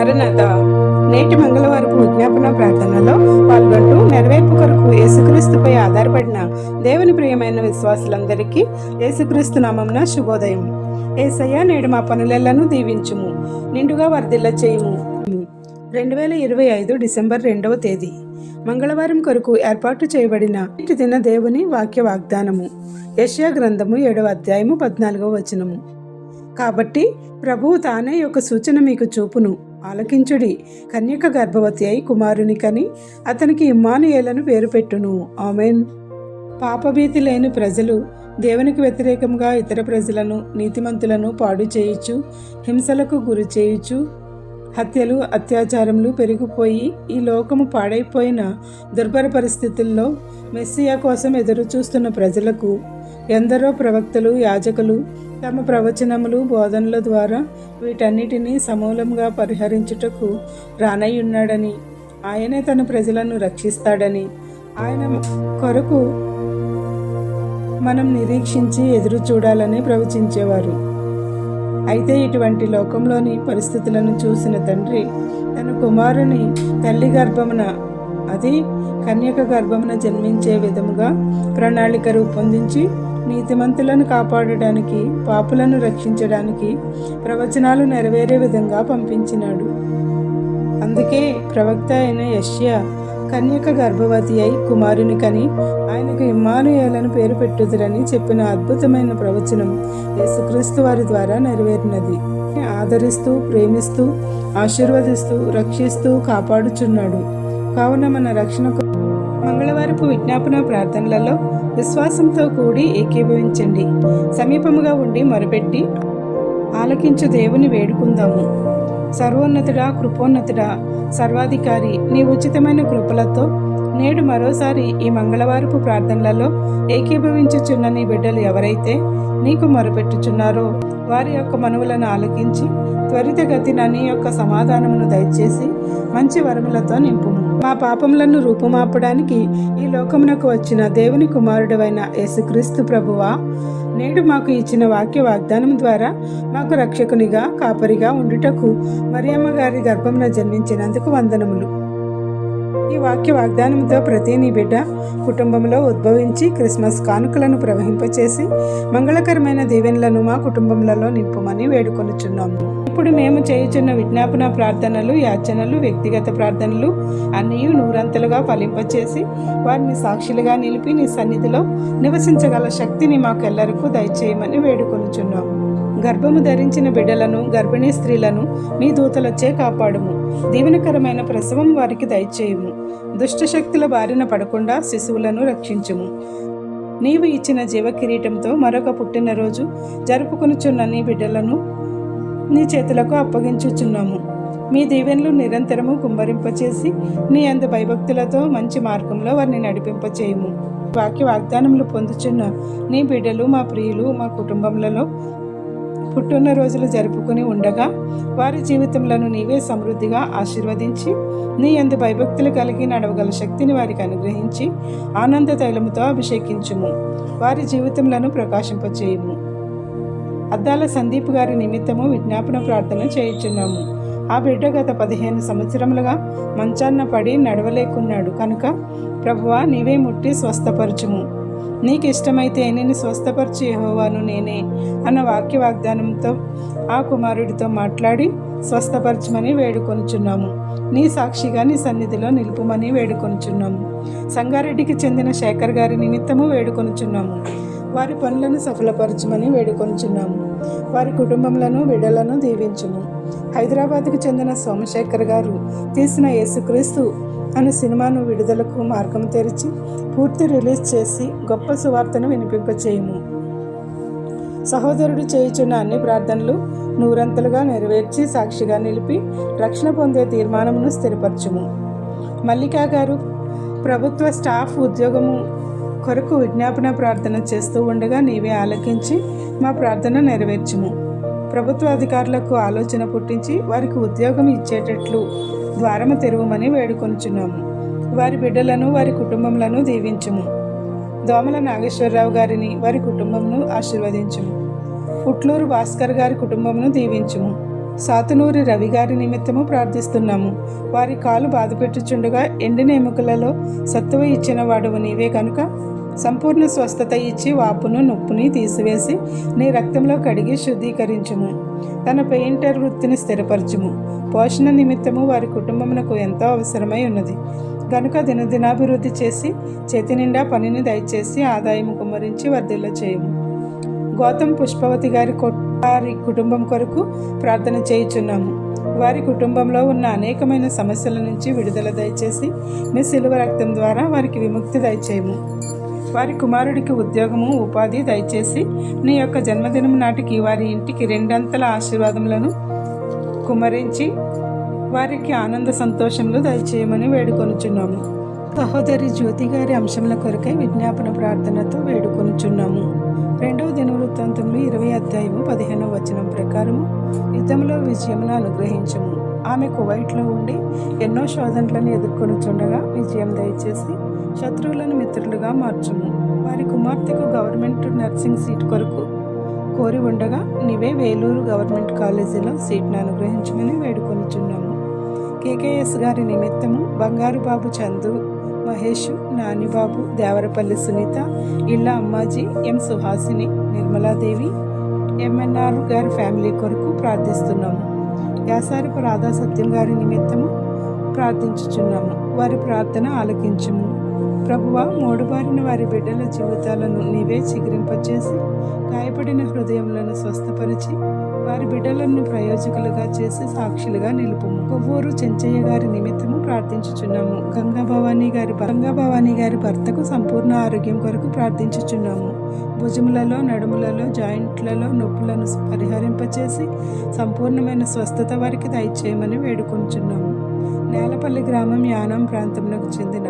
మరణత. నేటి మంగళవారపు విజ్ఞాపన ప్రార్థనలో పాల్గొంటూ నెరవేర్పు కొరకు యేసుక్రీస్తుపై ఆధారపడిన దేవుని ప్రియమైన విశ్వాసులందరికీ యేసుక్రీస్తు నామంన శుభోదయం. ఏసయ్య నేడు మా పనులెల్లను దీవించుము నిండుగా వర్ధిల్ల చేయుము. రెండు వేల ఇరవై ఐదు డిసెంబర్ రెండవ తేదీ. మంగళవారం కొరకు ఏర్పాటు చేయబడిన ఇటు దిన దేవుని వాక్య వాగ్దానము. యెషయా గ్రంథము ఏడవ అధ్యాయము పద్నాలుగవ వచనము. కాబట్టి ప్రభువు తానే యొక్క సూచన మీకు చూపును. ఆలకించుడి. కన్యక గర్భవతి అయి కుమారుని కని అతనికి ఇమ్మానుయేలను పేరు పెట్టును. ఆమెన్. పాపభీతి లేని ప్రజలు దేవునికి వ్యతిరేకంగా ఇతర ప్రజలను నీతిమంతులను పాడు చేయుచు హింసలకు గురి చేయుచు హత్యలు అత్యాచారములు పెరిగిపోయి ఈ లోకము పాడైపోయిన దుర్భర పరిస్థితుల్లో మెస్సియా కోసం ఎదురు చూస్తున్న ప్రజలకు ఎందరో ప్రవక్తలు యాజకులు తమ ప్రవచనములు బోధనల ద్వారా వీటన్నిటినీ సమూలంగా పరిహరించుటకు రానయ్యున్నాడని ఆయనే తన ప్రజలను రక్షిస్తాడని ఆయన కొరకు మనం నిరీక్షించి ఎదురు చూడాలని ప్రవచించేవారు. అయితే ఇటువంటి లోకంలోని పరిస్థితులను చూసిన తండ్రి తన కుమారుని తల్లి గర్భమున అది కన్యక గర్భమున జన్మించే విధముగా ప్రణాళిక రూపొందించి నీతిమంతులను కాపాడడానికి పాపులను రక్షించడానికి ప్రవచనాలు నెరవేరే విధంగా పంపించినాడు. అందుకే ప్రవక్త అయిన యష్యా కన్యక గర్భవతి అయి కుమారుని కని ఆయనకు ఇమ్మానుయేలను పేరు పెట్టుదురని చెప్పిన అద్భుతమైన ప్రవచనం యేసుక్రీస్తు వారి ద్వారా నెరవేరినది. ఆదరిస్తూ ప్రేమిస్తూ ఆశీర్వదిస్తూ రక్షిస్తూ కాపాడుచున్నాడు. కావున మన రక్షణకు మంగళవారపు విజ్ఞాపన ప్రార్థనలలో విశ్వాసంతో కూడి ఏకీభవించండి. సమీపముగా ఉండి మొరపెట్టి ఆలకించు దేవుని వేడుకుందాము. సర్వోన్నతుడా కృపోన్నతుడా సర్వాధికారి నీ ఉచితమైన కృపలతో నేడు మరోసారి ఈ మంగళవారపు ప్రార్థనలలో ఏకీభవించుచున్న నీ బిడ్డలు ఎవరైతే నీకు మొరపెట్టుచున్నారో వారి యొక్క మనవులను ఆలకించి త్వరితగతిన నీ యొక్క సమాధానమును దయచేసి మంచి వరములతో నింపుము. మా పాపములను రూపుమాపడానికి ఈ లోకమునకు వచ్చిన దేవుని కుమారుడవైన యేసుక్రీస్తు ప్రభువా నేడు మాకు ఇచ్చిన వాక్య వాగ్దానం ద్వారా మాకు రక్షకునిగా కాపరిగా ఉండుటకు మరియమ్మ గారి గర్భమున జన్మించినందుకు వందనములు. ఈ వాక్య వాగ్దానంతో ప్రతి నీ బిడ్డ కుటుంబంలో ఉద్భవించి క్రిస్మస్ కానుకలను ప్రవహింపచేసి మంగళకరమైన దీవెనలను మా కుటుంబంలో నింపుమని వేడుకొనుచున్నాము ఇప్పుడు మేము చేయుచున్న విజ్ఞాపన ప్రార్థనలు యాచనలు వ్యక్తిగత ప్రార్థనలు అన్నీ నూరంతలుగా ఫలింపచేసి వారిని సాక్షులుగా నిలిపి నీ సన్నిధిలో నివసించగల శక్తిని మాకెల్లరకు దయచేయమని వేడుకొనుచున్నాము గర్భము ధరించిన బిడ్డలను గర్భిణీ స్త్రీలను నీ దూతలచ్చే కాపాడుము. దీవెనకరమైన ప్రసవం వారికి దయచేయుము. దుష్టశక్తుల బారిన పడకుండా శిశువులను రక్షించుము. నీవు ఇచ్చిన జీవకిరీటంతో మరొక పుట్టినరోజు జరుపుకొనుచున్న నీ బిడ్డలను నీ చేతులకు అప్పగించుచున్నాము. మీ దీవెనలు నిరంతరము కుంభరింపచేసి నీ అందు భయభక్తులతో మంచి మార్గంలో వారిని నడిపింపచేయము. వాక్య వాగ్దానములు పొందుచున్న నీ బిడ్డలు మా ప్రియులు మా కుటుంబములలో పుట్టినరోజులు జరుపుకుని ఉండగా వారి జీవితములను నీవే సమృద్ధిగా ఆశీర్వదించి నీ అందు భయభక్తులు కలిగి నడవగల శక్తిని వారికి అనుగ్రహించి ఆనంద తైలముతో అభిషేకించుము. వారి జీవితములను ప్రకాశింపచేయము. అద్దాల సందీప్ గారి నిమిత్తము విజ్ఞాపన ప్రార్థన చేయుచున్నాము. ఆ బిడ్డ గత పదిహేను సంవత్సరములుగా మంచాన్న పడి నడవలేకున్నాడు. కనుక ప్రభువా నీవే ముట్టి స్వస్థపరచుము. నీకు ఇష్టమైతే నేను స్వస్థపరిచి యెహోవాను నేనే అన్న వాక్య వాగ్దానంతో ఆ కుమారుడితో మాట్లాడి స్వస్థపరచమని వేడుకొనుచున్నాము. నీ సాక్షిగా నీ సన్నిధిలో నిలుపుమని వేడుకొనుచున్నాము. సంగారెడ్డికి చెందిన శేఖర్ గారి నిమిత్తము వేడుకొనుచున్నాము. వారి పనులను సఫలపరచమని వేడుకొనుచున్నాము. వారి కుటుంబములను విడలను దీవించుము. హైదరాబాద్కు చెందిన సోమశేఖర్ గారు తీసిన యేసుక్రీస్తు అనే సినిమాను విడుదలకు మార్గం తెరిచి పూర్తి రిలీజ్ చేసి గొప్ప సువార్తను వినిపింపచేయము. సహోదరుడు చేయుచున్న అన్ని ప్రార్థనలు నూరంతలుగా నెరవేర్చి సాక్షిగా నిలిపి రక్షణ పొందే తీర్మానమును స్థిరపరచుము. మల్లికా గారు ప్రభుత్వ స్టాఫ్ ఉద్యోగము కొరకు విజ్ఞాపన ప్రార్థన చేస్తూ ఉండగా నీవే ఆలకించి మా ప్రార్థన నెరవేర్చుము. ప్రభుత్వ అధికారులకు ఆలోచన పుట్టించి వారికి ఉద్యోగం ఇచ్చేటట్లు ద్వారము తెరువమని వేడుకొనుచున్నాము. వారి బిడ్డలను వారి కుటుంబములను దీవించుము. దోమల నాగేశ్వరరావు గారిని వారి కుటుంబమును ఆశీర్వదించుము. పుట్లూరు భాస్కర్ గారి కుటుంబమును దీవించుము. సాతునూరి రవి గారి నిమిత్తము ప్రార్థిస్తున్నాము. వారి కాలు బాధపెట్టుచుండగా ఎండిన ఎముకలలో సత్తువ ఇచ్చిన వాడువు నీవే కనుక సంపూర్ణ స్వస్థత ఇచ్చి వాపును నొప్పుని తీసివేసి నీ రక్తంలో కడిగి శుద్ధీకరించుము. తన పెయింటర్ వృత్తిని స్థిరపరచుము. పోషణ నిమిత్తము వారి కుటుంబమునకు ఎంతో అవసరమై ఉన్నది. గనుక దినదినాభివృద్ధి చేసి చేతి నిండా పనిని దయచేసి ఆదాయము కుమ్మరించి వర్ధిల్ల చేయము. గౌతమ్ పుష్పవతి గారి వారి కుటుంబం కొరకు ప్రార్థన చేయుచున్నాము. వారి కుటుంబంలో ఉన్న అనేకమైన సమస్యల నుంచి విడుదల దయచేసి మీ సిలువ రక్తం ద్వారా వారికి విముక్తి దయచేయము. వారి కుమారుడికి ఉద్యోగము ఉపాధి దయచేసి నీ యొక్క జన్మదినం నాటికి వారి ఇంటికి రెండంతల ఆశీర్వాదములను కుమరించి వారికి ఆనంద సంతోషములు దయచేయమని వేడుకొనుచున్నాము. సహోదరి జ్యోతి గారి అంశముల కొరకై విజ్ఞాపన ప్రార్థనతో వేడుకొనుచున్నాము. రెండవ దినవృత్తాంతంలో ఇరవై అధ్యాయము పదిహేనవ వచనం ప్రకారము యుద్ధంలో విజయమును అనుగ్రహించము. ఆమె కువైట్లో ఉండి ఎన్నో శోధనలను ఎదుర్కొనుచుండగా విజయం దయచేసి శత్రువులను మిత్రులుగా మార్చుము. వారి కుమార్తెకు గవర్నమెంట్ నర్సింగ్ సీట్ కొరకు కోరి ఉండగా నీవే వేలూరు గవర్నమెంట్ కాలేజీలో సీట్ను అనుగ్రహించమని వేడుకొనిచున్నాము. కేకేఎస్ గారి నిమిత్తము బంగారు బాబు చందు మహేష్ నానిబాబు దేవరపల్లి సునీత ఇళ్ళ అమ్మాజీ ఎం సుహాసిని నిర్మలాదేవి ఎంఎన్ఆర్ గారి ఫ్యామిలీ కొరకు ప్రార్థిస్తున్నాము. యాసారపు రాధా సత్యం గారి నిమిత్తము ప్రార్థించుచున్నాము. వారి ప్రార్థన ఆలకించుము. ప్రభువా మూడుబారిన వారి బిడ్డల జీవితాలను నీవే చిగురింపచేసి గాయపడిన హృదయములను స్వస్థపరిచి వారి బిడ్డలను ప్రయోజకులుగా చేసి సాక్షులుగా నిలుపుము. కొవ్వూరు చెంచయ్య గారి నిమిత్తము ప్రార్థించుచున్నాము. గంగా భవానీ గారి గంగా భవానీ గారి భర్తకు సంపూర్ణ ఆరోగ్యం కొరకు ప్రార్థించుచున్నాము. భుజములలో నడుములలో జాయింట్లలో నొప్పులను పరిహరింపచేసి సంపూర్ణమైన స్వస్థత వారికి దయచేయమని వేడుకొంచున్నాము. నేలపల్లి గ్రామం యానం ప్రాంతంలోకి చెందిన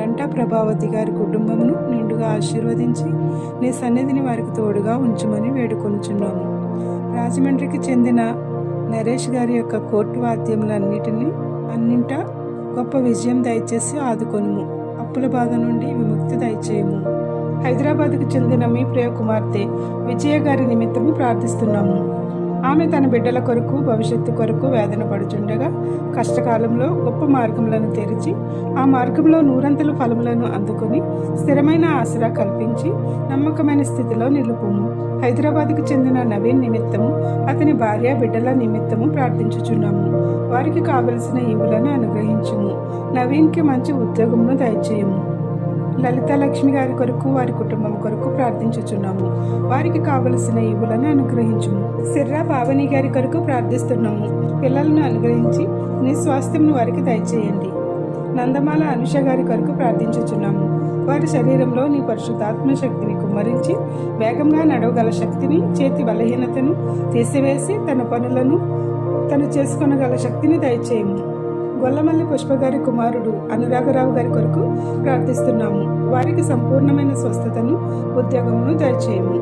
గంటా ప్రభావతి గారి కుటుంబమును నిండుగా ఆశీర్వదించి నీ సన్నిధిని వారికి తోడుగా ఉంచుమని వేడుకొనుచున్నాము. రాజమండ్రికి చెందిన నరేష్ గారి యొక్క కోర్టు వాద్యములన్నిటినీ అన్నింట గొప్ప విజయం దయచేసి ఆదుకొనుము. అప్పుల బాధ నుండి విముక్తి దయచేయము. హైదరాబాద్కు చెందిన మీ ప్రియ కుమార్తె విజయ గారి నిమిత్తము ప్రార్థిస్తున్నాము. ఆమె తన బిడ్డల కొరకు భవిష్యత్తు కొరకు వేదన పడుచుండగా కష్టకాలంలో గొప్ప మార్గములను తెరిచి ఆ మార్గంలో నూరంతల ఫలములను అందుకొని స్థిరమైన ఆసరా కల్పించి నమ్మకమైన స్థితిలో నిలుపుము. హైదరాబాద్కు చెందిన నవీన్ నిమిత్తము అతని భార్య బిడ్డల నిమిత్తము ప్రార్థించుచున్నాము. వారికి కావలసిన ఈవులను అనుగ్రహించుము. నవీన్కి మంచి ఉద్యోగమును దయచేయము. లలిత లక్ష్మి గారి కొరకు వారి కుటుంబం కొరకు ప్రార్థించుచున్నాము. వారికి కావలసిన ఈవులను అనుగ్రహించుము. సిర్రా పావని గారి కొరకు ప్రార్థిస్తున్నాము. పిల్లలను అనుగ్రహించి నీ స్వాస్థ్యంను వారికి దయచేయండి. నందమాల అనుష గారి కొరకు ప్రార్థించుచున్నాము. వారి శరీరంలో నీ పరిశుద్ధాత్మ శక్తిని కుమ్మరించి వేగంగా నడవగల శక్తిని చేతి బలహీనతను తీసివేసి తన పనులను తను చేసుకొనగల శక్తిని దయచేయము. గొల్లమల్లి పుష్ప గారి కుమారుడు అనురాగరావు గారి కొరకు ప్రార్థిస్తున్నాము. వారికి సంపూర్ణమైన స్వస్థతను ఉద్యోగమును దయచేయము.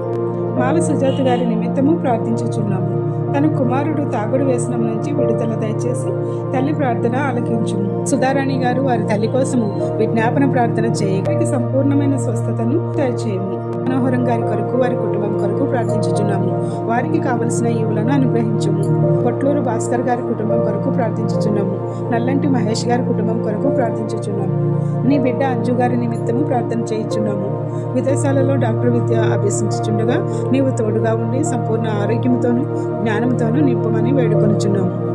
మాల సుజాత గారి నిమిత్తము ప్రార్థించుచున్నాము. తన కుమారుడు తాగుడు వ్యసనం నుంచి విడుదల దయచేసి తల్లి ప్రార్థన ఆలకించుము. సుధారాణి గారు వారి తల్లి కోసము విజ్ఞాపన ప్రార్థన చేయడానికి సంపూర్ణమైన స్వస్థతను దయచేయము. మనోహరం గారి కొరకు వారి కుటుంబం కొరకు ప్రార్థించుచున్నాము. వారికి కావలసిన ఈవులను అనుగ్రహించుము. పొట్లూరు భాస్కర్ గారి కుటుంబం కొరకు ప్రార్థించుచున్నాము. నల్లంటి మహేష్ గారి కుటుంబం కొరకు ప్రార్థించుచున్నాము. నీ బిడ్డ అంజు గారి నిమిత్తము ప్రార్థన చేయించున్నాము. విదేశాలలో డాక్టర్ విద్య అభ్యసించుచుండగా నీవు తోడుగా ఉండి సంపూర్ణ ఆరోగ్యంతోనూ జ్ఞానంతోనూ నింపమని వేడుకొనుచున్నాము.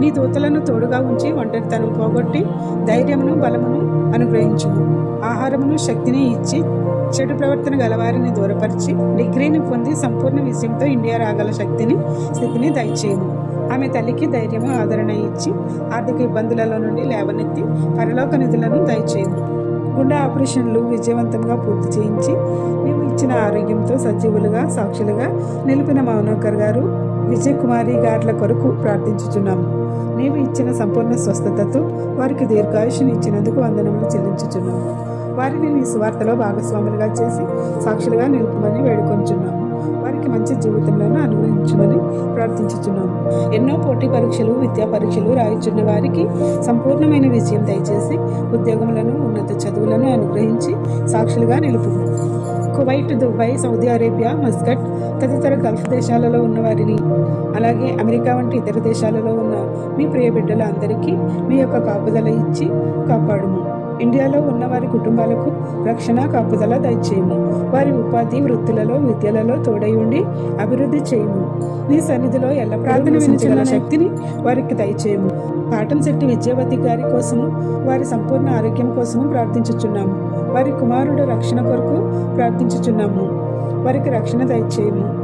నీ దూతలను తోడుగా ఉంచి ఒంటరితనం పోగొట్టి ధైర్యమును బలమును అనుగ్రహించుము. ఆహారమును శక్తిని ఇచ్చి చెడు ప్రవర్తన గలవారిని దూరపరిచి డిగ్రీని పొంది సంపూర్ణ విజయంతో ఇండియా రాగల శక్తిని స్థితిని దయచేయము. ఆమె తల్లికి ధైర్యము ఆదరణ ఇచ్చి ఆర్థిక ఇబ్బందులలో నుండి లేవనెత్తి పరలోక నిధులను దయచేయము. గుండె ఆపరేషన్లు విజయవంతంగా పూర్తి చేయించి మేము ఇచ్చిన ఆరోగ్యంతో సజీవులుగా సాక్షులుగా నిలిపిన మౌనోకర్ గారు విజయ్ కుమారి గార్ల కొరకు ప్రార్థించుచున్నాము. నీవు ఇచ్చిన సంపూర్ణ స్వస్థతతో వారికి దీర్ఘాయుషుని ఇచ్చినందుకు వందనములు చెల్లించుచున్నాము. వారిని నీ సువార్తలో భాగస్వాములుగా చేసి సాక్షులుగా నిలుపుమని వేడుకొంచున్నాము. వారికి మంచి జీవితంలో అనుగ్రహించమని ప్రార్థించుచున్నాము. ఎన్నో పోటీ పరీక్షలు విద్యా పరీక్షలు రాయిచున్న వారికి సంపూర్ణమైన విజయం దయచేసి ఉద్యోగములను ఉన్నత చదువులను అనుగ్రహించి సాక్షులుగా నిలుపు Kuwait Dubai Saudi Arabia Muscat తదితర గల్ఫ్ దేశాలలో ఉన్న వారిని. అలాగే అమెరికా వంటి ఇతర దేశాలలో ఉన్న మీ ప్రియ బిడ్డల అందరికీ మీ యొక్క కాపుదల ఇచ్చి కాపాడుము. ఇండియాలో ఉన్న వారి కుటుంబాలకు రక్షణ కాపుదల దయచేయము. వారి ఉపాధి వృత్తులలో విద్యలలో తోడై ఉండి అభివృద్ధి చేయము. నీ సన్నిధిలో ఎల్ల ప్రార్థన శక్తిని వారికి దయచేయము. పాఠం శెట్టి విద్యావతి గారి కోసము వారి సంపూర్ణ ఆరోగ్యం కోసము ప్రార్థించుచున్నాము. వారి కుమారుడు రక్షణ కొరకు ప్రార్థించుచున్నాము. వారికి రక్షణ దయచేయము.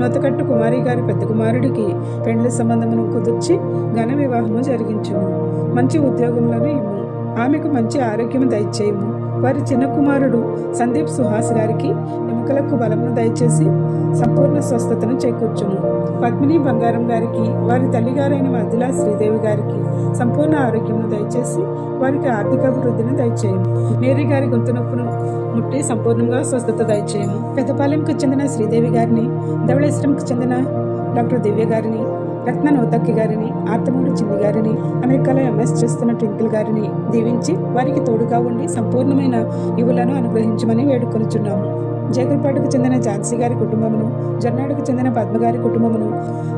నొతకట్టు కుమారి గారి పెద్ద కుమారుడికి పెండ్లి సంబంధమును కుదుర్చి ఘన వివాహము జరిగించుము. మంచి ఉద్యోగములను ఇవ్వు. ఆమెకు మంచి ఆరోగ్యము దయచేయము. వారి చిన్న కుమారుడు సందీప్ సుహాస్ గారికి ఎముకలకు బలమును దయచేసి సంపూర్ణ స్వస్థతను చేకూర్చును పద్మిని బంగారం గారికి వారి తల్లిగారైన మధులా శ్రీదేవి గారికి సంపూర్ణ ఆరోగ్యము దయచేసి వారికి ఆర్థిక అభివృద్ధిని దయచేయము. మేరీ గారి గొంతు నొప్పును ముట్టి సంపూర్ణంగా స్వస్థత దయచేయము. పెద్దపాలెంకు చెందిన శ్రీదేవి గారిని ధవళేశ్వరంకు చెందిన డాక్టర్ దివ్య గారిని రత్న నోతక్కి గారిని ఆర్తమూడి చిన్ని గారిని అమెరికాలో ఎంఎస్ చేస్తున్న ట్వింకిల్ గారిని దీవించి వారికి తోడుగా ఉండి సంపూర్ణమైన ఇవులను అనుగ్రహించమని వేడుకొనుచున్నాము. జగల్పాటుకు చెందిన ఝాన్సీ గారి కుటుంబమును జొన్నాడుకు చెందిన పద్మ గారి కుటుంబమును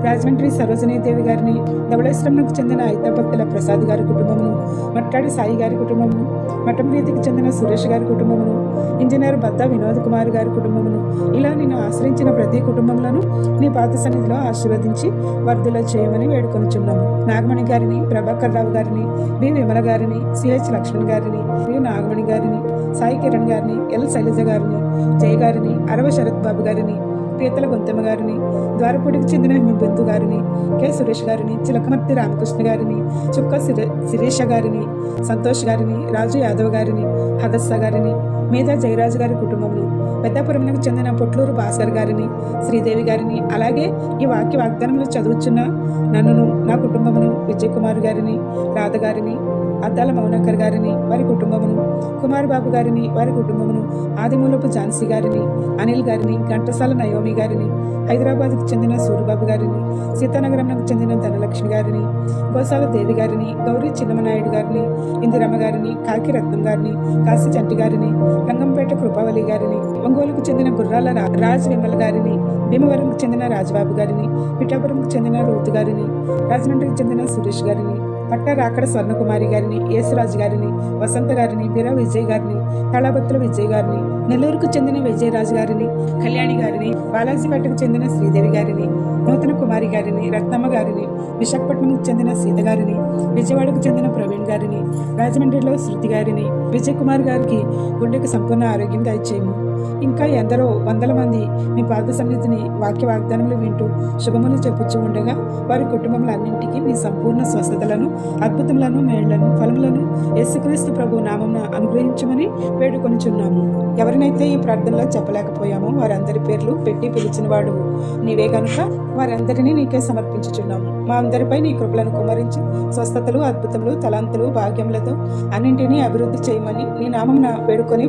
రాజమండ్రి సరోజనీదేవి గారిని ధవళేశ్వరంకు చెందిన ఐతాభక్తుల ప్రసాద్ గారి కుటుంబమును మట్టాడి సాయి గారి కుటుంబమును మఠంవీధికి చెందిన సురేష్ గారి కుటుంబమును ఇంజనీర్ బద్ద వినోద్ కుమార్ గారి కుటుంబమును ఇలా నిన్ను ఆశ్రయించిన ప్రతి కుటుంబంలోనూ నీ పాత సన్నిధిలో ఆశీర్వదించి వర్ధుల చేయమని వేడుకొనిచున్నాము. నాగమణి గారిని ప్రభాకర్ రావు గారిని బి విమల గారిని సిహెచ్ లక్ష్మణ్ గారిని బి నాగమణి గారిని సాయి కిరణ్ గారిని ఎల్ శైలజ గారిని జయ గారిని అరవ శరత్ బాబు గారిని పీతల గొంతమ్మ గారిని ద్వారపూడికి చెందిన హిమబిందు గారిని కె సురేష్ గారిని చిలకమర్తి రామకృష్ణ గారిని చుక్క శిరీష గారిని సంతోష్ గారిని రాజు యాదవ్ గారిని హదస్స గారిని మీద జయరాజు గారి కుటుంబమును పెద్దాపురంకు చెందిన పొట్లూరు భాస్కర్ గారిని శ్రీదేవి గారిని అలాగే ఈ వాక్య వాగ్దానములు చదువుచున్న నన్నును నా కుటుంబమును విజయ్ కుమార్ గారిని రాధ గారిని అద్దాల మౌనకర్ గారిని వారి కుటుంబమును కుమార్ బాబు గారిని వారి కుటుంబమును ఆదిమూలపు ఝాన్సీ గారిని అనిల్ గారిని ఘంటసాల నయోమి గారిని హైదరాబాద్కు చెందిన సూరిబాబు గారిని సీతానగరంకు చెందిన ధనలక్ష్మి గారిని గోసాల దేవి గారిని గౌరీ చిన్నమనాయుడు గారిని ఇందిరమ్మ గారిని కాకి రత్నం గారిని కాశీ చంటి గారిని రంగంపేట కృపావళి గారిని ఒంగోలుకు చెందిన గుర్రాల రాజ్ విమల్ గారిని భీమవరంకు చెందిన రాజబాబు గారిని పిఠాపురంకు చెందిన రూతు గారిని రాజమండ్రికి చెందిన సురేష్ గారిని పట్ట రాకడ స్వర్ణకుమారి గారిని యేసురాజు గారిని వసంత గారిని బీరా విజయ్ గారిని తళబత్తుల విజయ్ గారిని నెల్లూరుకు చెందిన విజయరాజు గారిని కళ్యాణి గారిని బాలాజీపేటకు చెందిన శ్రీదేవి గారిని నూతన కుమారి గారిని రత్నమ్మ గారిని విశాఖపట్నంకు చెందిన సీత గారిని విజయవాడకు చెందిన ప్రవీణ్ గారిని రాజమండ్రిలో శృతి గారిని విజయ్ కుమార్ గారికి గుండెకు సంపూర్ణ ఆరోగ్యం దయచేయము. ఇంకా ఎందరో వందల మంది మీ పాద సన్నిధిని వాక్య వాగ్దానములు వింటూ శుభములు చెప్పుచూ ఉండగా వారి కుటుంబములన్నింటికీ మీ సంపూర్ణ స్వస్థతలను అద్భుతములను మేళ్ళను ఫలములను యేసుక్రీస్తు ప్రభు నామమున అనుగ్రహించమని వేడుకొనిచున్నాము. ఎవరినైతే ఈ ప్రార్థనలో చెప్పలేకపోయామో వారందరి పేర్లు పెట్టి పిలిచిన వాడు నీవే కనుక వారందరినీ నీకే సమర్పించుచున్నాము. మా అందరిపై నీ కృపలను కుమరించి స్వస్థతలు అద్భుతములు తలాంతులు భాగ్యములతో అన్నింటినీ అభివృద్ధి చేయమని నీ నామమున వేడుకొని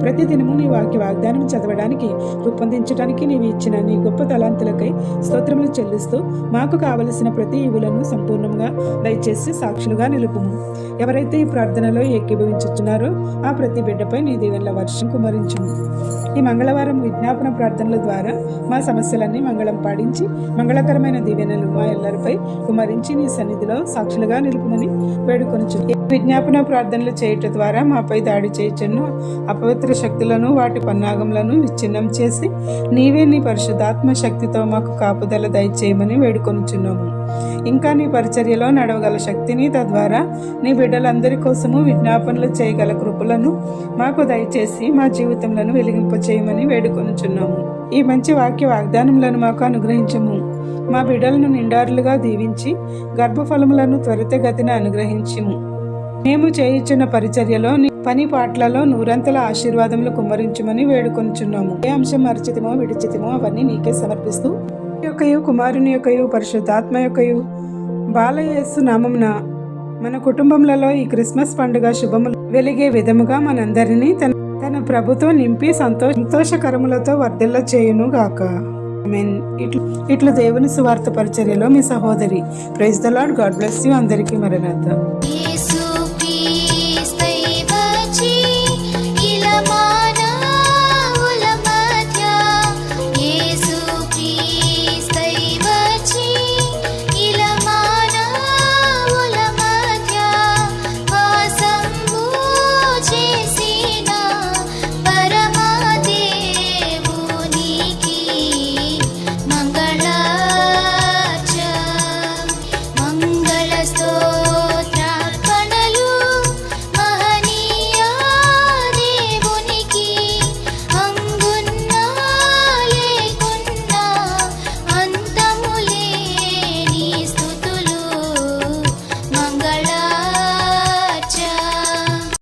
ప్రతి దినము నీ వాక్య వాగ్దానం చదవడానికి రూపొందించడానికి నీవు ఇచ్చిన నీ గొప్ప తలాంతులకై స్తోత్రములు చెల్లిస్తూ మాకు కావలసిన ప్రతి ఇవులను సంపూర్ణంగా దయచేసి సాక్షులుగా నిలుపుము. ఎవరైతే ఈ ప్రార్థనలో ఏకీభవించుచున్నారో ఆ ప్రతి బిడ్డపై నీ దీవెనల వర్షం కుమరించుము ఈ మంగళవారం విజ్ఞాపన ప్రార్థనల ద్వారా మా సమస్యలన్నీ మంగళం పాడించి మంగళకరమైన దీవెనలు మా ఎల్లరిపై కుమరించి నీ సన్నిధిలో సాక్షులుగా నిలుపుమని వేడుకొనుచు విజ్ఞాపన ప్రార్థనలు చేయటం ద్వారా మాపై దాడి చేయచున్న అపవిత్ర శక్తులను వాటి పన్నాగములను విచ్ఛిన్నం చేసి నీవే నీ పరిశుద్ధాత్మ శక్తితో మాకు కాపుదల దయచేయమని వేడుకొనుచున్నాము. ఇంకా నీ పరిచర్యలో నడవగల శక్తిని తద్వారా నీ బిడ్డలందరి కోసము విజ్ఞాపనలు చేయగల కృపలను మాకు దయచేసి మా జీవితంలో వెలిగింపచేయమని వేడుకొనుచున్నాము. ఈ మంచి వాక్య వాగ్దానములను మాకు అనుగ్రహించము. మా బిడ్డలను నిండారులుగా దీవించి గర్భఫలములను త్వరితగతిన అనుగ్రహించము. మేము చేయించిన పరిచర్యలో పని పాటలలో నూరంతల ఆశీర్వాదములు కుమ్మరించమని వేడుకొంచున్నాము ఏ అంశం మరచితమో విడిచితమో అవన్నీ నీకే సమర్పిస్తూ యొక్కయు కుమారుని యొక్కయు పరిశుద్ధాత్మ యొక్కయు బాలయేసు నామమున మన కుటుంబములలో ఈ క్రిస్మస్ పండుగ శుభములు వెలిగే విధముగా మనందరినీ తన తన ప్రభుతో నింపి సంతో సంతోషకరములతో వర్ధిల్ల చేయును గాక మీన్ ఇట్లు ఇట్లు దేవుని సువార్త పరిచర్యలో మీ సహోదరి. Praise the Lord God bless you. అందరికీ మరణార్థం